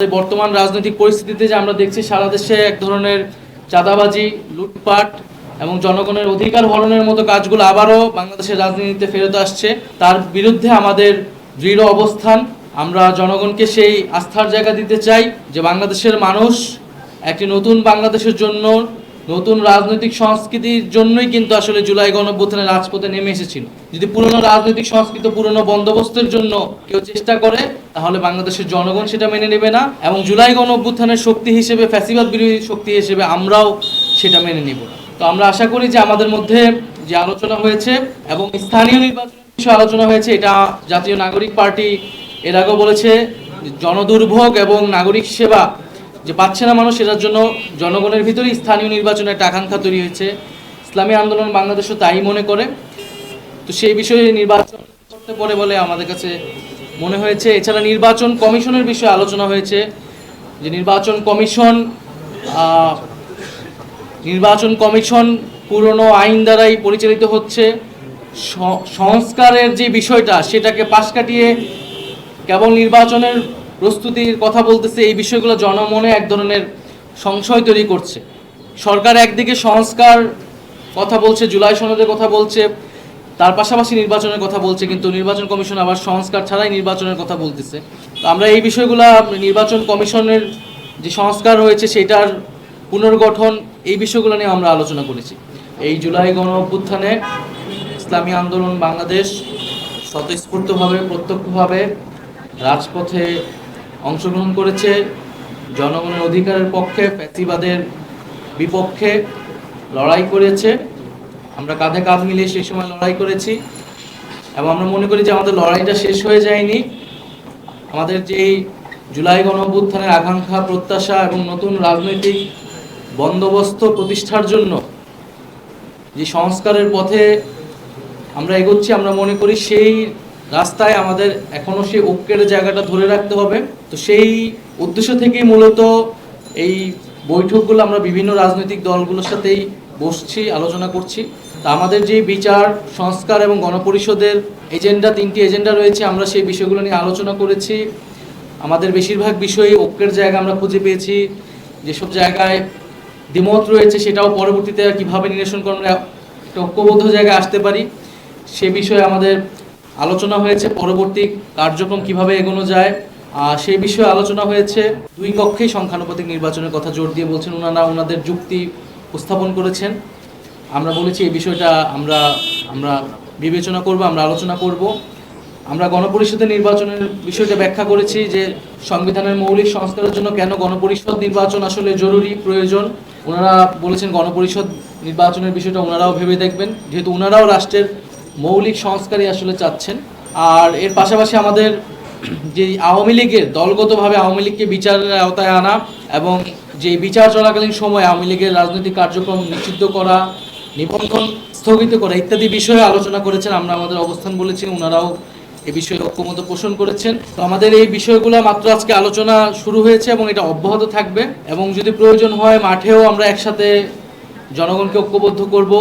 বর্তমান রাজনৈতিক পরিস্থিতিতে যে আমরা দেখছি, সারা দেশে এক ধরনের চাঁদাবাজি, লুটপাট এবং জনগণের অধিকার হরণের মতো কাজগুলো আবারও বাংলাদেশের রাজনীতিতে ফেরত আসছে। তার বিরুদ্ধে আমাদের দৃঢ় অবস্থান। আমরা জনগণকে সেই আস্থার জায়গা দিতে চাই যে বাংলাদেশের মানুষ একটি নতুন বাংলাদেশের জন্য নতুন রাজনৈতিক সংস্কৃতির জন্যই কিন্তু আসলে জুলাই গণঅভ্যুত্থানে রাজপথে নেমে এসেছিল। যদি পুরনো রাজনৈতিক সংস্কৃতি পুরনো বন্দোবস্তের জন্য কেউ চেষ্টা করে, তাহলে বাংলাদেশের জনগণ সেটা মেনে নেবে না এবং জুলাই গণঅভ্যুত্থানের শক্তি হিসেবে, ফ্যাসিবাদ বিরোধী শক্তি হিসেবে আমরাও সেটা মেনে নিব তো আমরা আশা করি যে আমাদের মধ্যে যে আলোচনা হয়েছে এবং স্থানীয় নির্বাচনের বিষয়ে আলোচনা হয়েছে, এটা জাতীয় নাগরিক পার্টি এর আগেও বলেছে জনদুর্ভোগ এবং নাগরিক সেবা যে পাচ্ছে না মানুষ এটার জন্য জনগণের ভিতরেই স্থানীয় নির্বাচনের একটা আকাঙ্ক্ষা তৈরি হয়েছে। ইসলামী আন্দোলন বাংলাদেশও তাই মনে করে। তো সেই বিষয়ে নির্বাচন করতে পারে বলে আমাদের কাছে মনে হয়েছে। এছাড়া নির্বাচন কমিশনের বিষয়ে আলোচনা হয়েছে যে নির্বাচন কমিশন নির্বাচন কমিশন পুরনো আইন দ্বারাই পরিচালিত হচ্ছে। সংস্কারের যে বিষয়টা, সেটাকে পাশ কাটিয়ে কেবল নির্বাচনের প্রস্তুতির কথা বলতেছে, এই বিষয়গুলো জনমনে এক ধরনের সংশয় তৈরি করছে। সরকার একদিকে সংস্কার কথা বলছে, জুলাই সনদের কথা বলছে, তার পাশাপাশি নির্বাচনের কথা বলছে, কিন্তু নির্বাচন কমিশন আবার সংস্কার ছাড়াই নির্বাচনের কথা বলতেছে। তো আমরা এই বিষয়গুলো, নির্বাচন কমিশনের যে সংস্কার হয়েছে সেটার পুনর্গঠন, এই বিষয়গুলো নিয়ে আমরা আলোচনা করেছি। এই জুলাই গণ অভ্যুত্থানে ইসলামী আন্দোলন বাংলাদেশ স্বতঃস্ফূর্তভাবে, প্রত্যক্ষভাবে রাজপথে অংশগ্রহণ করেছে। জনগণের অধিকারের পক্ষে, ফ্যাসিবাদের বিপক্ষে লড়াই করেছে। আমরা কাঁধে কাঁধ মিলিয়ে সেই সময় লড়াই করেছি। এবং আমরা মনে করি যে আমাদের লড়াইটা শেষ হয়ে যায়নি। আমাদের যেই জুলাই গণঅভ্যুত্থানের আকাঙ্ক্ষা, প্রত্যাশা এবং নতুন রাজনৈতিক বন্দোবস্ত প্রতিষ্ঠার জন্য যে সংস্কারের পথে আমরা এগোচ্ছি, আমরা মনে করি সেই রাস্তায় আমাদের এখনও সেই ঐক্যের জায়গাটা ধরে রাখতে হবে। তো সেই উদ্দেশ্য থেকেই মূলত এই বৈঠকগুলো আমরা বিভিন্ন রাজনৈতিক দলগুলোর সাথেই বসছি, আলোচনা করছি। তা আমাদের যে বিচার, সংস্কার এবং গণপরিষদের এজেন্ডা, তিনটি এজেন্ডা রয়েছে, আমরা সেই বিষয়গুলো নিয়ে আলোচনা করেছি। আমাদের বেশিরভাগ বিষয়ে ঐক্যের জায়গা আমরা খুঁজে পেয়েছি। যেসব জায়গায় দ্বিমত রয়েছে, সেটাও পরবর্তীতে কীভাবে নিরসন করে একটা ঐক্যবদ্ধ জায়গায় আসতে পারি, সে বিষয়ে আমাদের আলোচনা হয়েছে, পরবর্তী কার্যক্রম কীভাবে এগোনো যায় আর সেই বিষয়ে আলোচনা হয়েছে। দুই কক্ষেই সংখ্যানুপাতিক নির্বাচনের কথা জোর দিয়ে বলছেন, ওনারা ওনাদের যুক্তি উপস্থাপন করেছেন। আমরা বলেছি, এই বিষয়টা আমরা আমরা বিবেচনা করব, আমরা আলোচনা করব। আমরা গণপরিষদের নির্বাচনের বিষয়টা ব্যাখ্যা করেছি যে, সংবিধানের মৌলিক সংস্কারের জন্য কেন গণপরিষদ নির্বাচন আসলে জরুরি, প্রয়োজন? ওনারা বলেছেন, গণপরিষদ নির্বাচনের বিষয়টা ওনারাও ভেবে দেখবেন। যেহেতু ওনারাও রাষ্ট্রের মৌলিক সংস্কারই আসলে চাচ্ছেন। আর এর পাশাপাশি আমাদের যে আওয়ামী লীগের দলগতভাবে আওয়ামী লীগকে বিচারের আওতায় আনা এবং যে বিচার চলাকালীন সময় আওয়ামী লীগের রাজনৈতিক কার্যক্রম নিষিদ্ধ করা, নিবন্ধন স্থগিত করা ইত্যাদি বিষয়ে আলোচনা করেছেন। আমরা আমাদের অবস্থান বলেছি ওনারাও এ বিষয়ে ঐক্যমত পোষণ করেছেন। তো আমাদের এই বিষয়গুলো মাত্র আজকে আলোচনা শুরু হয়েছে এবং এটা অব্যাহত থাকবে। এবং যদি প্রয়োজন হয়, মাঠেও আমরা একসাথে জনগণকে ঐক্যবদ্ধ করব।